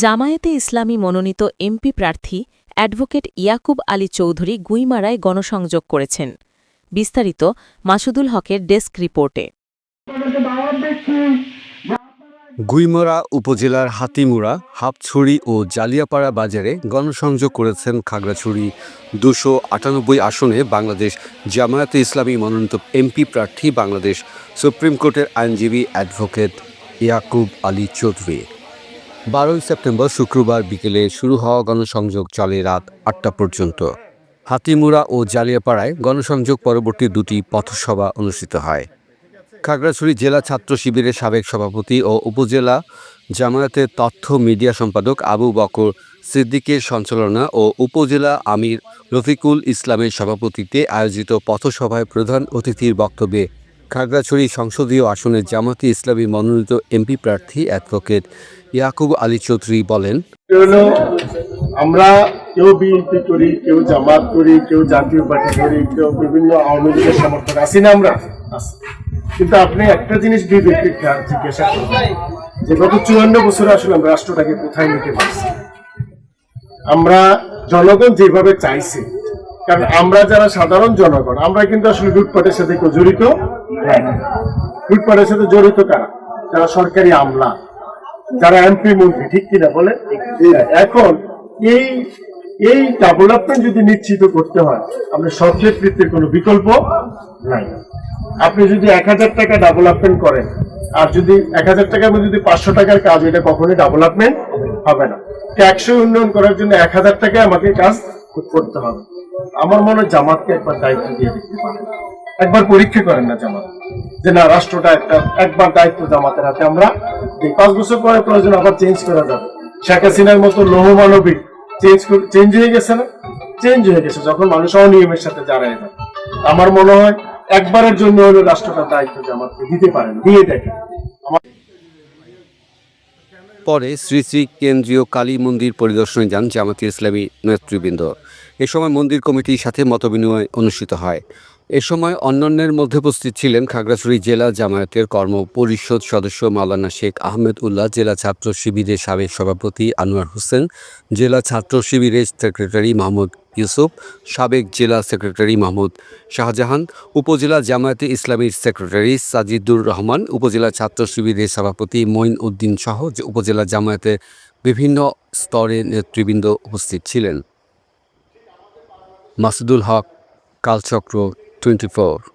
জামায়াতে ইসলামী মনোনীত এমপি প্রার্থী অ্যাডভোকেট ইয়াকুব আলী চৌধুরী গুইমারায় গণসংযোগ করেছেন। বিস্তারিত মাসুদুল হকের ডেস্ক রিপোর্টে। গুইমরা উপজেলার হাতিমুড়া হাপছড়ি ও জালিয়াপাড়া বাজারে গণসংযোগ করেছেন খাগড়াছড়ি। দুশো আটানব্বই আসনে বাংলাদেশ জামায়াতে ইসলামী মনোনীত এমপি প্রার্থী বাংলাদেশ সুপ্রিম কোর্টের আইনজীবী অ্যাডভোকেট ইয়াকুব আলী চৌধুরী। বারোই সেপ্টেম্বর শুক্রবার বিকেলে শুরু হওয়া গণসংযোগ চলে রাত আটটা পর্যন্ত। হাতিমুড়া ও জালিয়াপাড়ায় গণসংযোগ পরবর্তী দুটি পথসভা অনুষ্ঠিত হয়। খাগড়াছড়ি জেলা ছাত্র শিবিরের সাবেক সভাপতি ও উপজেলা জামায়াতের তথ্য মিডিয়া সম্পাদক আবু বকর সিদ্দিকের সঞ্চালনা ও উপজেলা আমির রফিকুল ইসলামের সভাপতিত্বে আয়োজিত পথসভায় প্রধান অতিথির বক্তব্যে খাগড়াছড়ি সংসদীয় আসনের জামাতি ইসলামী মনোনীত এমপি প্রার্থী অ্যাডভোকেট ইয়াকুব আলী চৌধুরী বলেন আমরা কেউ বিএনপি করি, কেউ জামাত করি, কেউ জাতীয় পার্টি করি, কেউ বিভিন্ন আওয়ামী লীগের সমর্থক আছি না আমরা? কিন্তু আপনি একটা জিনিস বিবেককে জিজ্ঞাসা করুন, যে গত চুয়ান্ন বছরে আসলে আমরা রাষ্ট্রটাকে কোথায় নিতে পারছি? আমরা জনগণ যেভাবে চাইছে কারণ আমরা যারা সাধারণ জনগণ আমরা কিন্তু আসলে লুটপাটের সাথে কেউ জড়িত। লুটপাটের সাথে জড়িত কারা? যারা সরকারি আমলা যারা এমপি মন্ত্রী ঠিক কিনা বলে এখন এই এই ডেভেলপমেন্ট যদি নিশ্চিত করতে হয় আপনার সব নেতৃত্বের কোনো বিকল্প নাই। আপনি যদি এক হাজার টাকা ডেভেলপমেন্ট করেন আর যদি এক হাজার টাকার মধ্যে যদি পাঁচশো টাকার কাজ এটা কখনোই ডেভেলপমেন্ট হবে না। একশো উন্নয়ন করার জন্য এক হাজার টাকায় আমাকে কাজ করতে হবে। আমার মনে হয় জামাতকে একবার দায়িত্ব দিয়ে দিতে পারেন একবার পরীক্ষা করেন না জামাত। যে না, রাষ্ট্রটা একটা, একবার দায়িত্ব জামাতের হাতে। আমরা। পাঁচ বছর পরে প্রয়োজন আবার চেঞ্জ করা যাবে। শেখ হাসিনার মতো লৌহ মানবিক চেঞ্জ চেঞ্জ হয়ে গেছে না? চেঞ্জ হয়ে গেছে, যখন মানুষ অনিয়মের সাথে দাঁড়ায় যায় আমার মনে হয় একবারের জন্য হলো রাষ্ট্রটা দায়িত্ব জামাতকে দিতে পারেন দিয়ে দেখেন। পরে শ্রী শ্রী কেন্দ্রীয় কালী মন্দির পরিদর্শনে যান জামাতি ইসলামী নেতৃবৃন্দ। এ সময় মন্দির কমিটির সাথে মতবিনিময় অনুষ্ঠিত হয়। এ সময় অন্যান্যের মধ্যে উপস্থিত ছিলেন খাগড়াছড়ি জেলা জামায়াতের কর্ম পরিষদ সদস্য মাওলানা শেখ আহমেদ উল্লাহ, জেলা ছাত্র শিবিরের সাবেক সভাপতি আনোয়ার হোসেন, জেলা ছাত্র শিবিরের সেক্রেটারি মাহমুদ ইউসুফ, সাবেক জেলা সেক্রেটারি মাহমুদ শাহজাহান, উপজেলা জামায়াতে ইসলামীর সেক্রেটারি সাজিদুর রহমান, উপজেলা ছাত্র শিবিরের সভাপতি মঈন উদ্দিন সহ উপজেলা জামায়াতের বিভিন্ন স্তরে নেতৃবৃন্দ উপস্থিত ছিলেন। Masudul Haque, Kalchakra twenty four.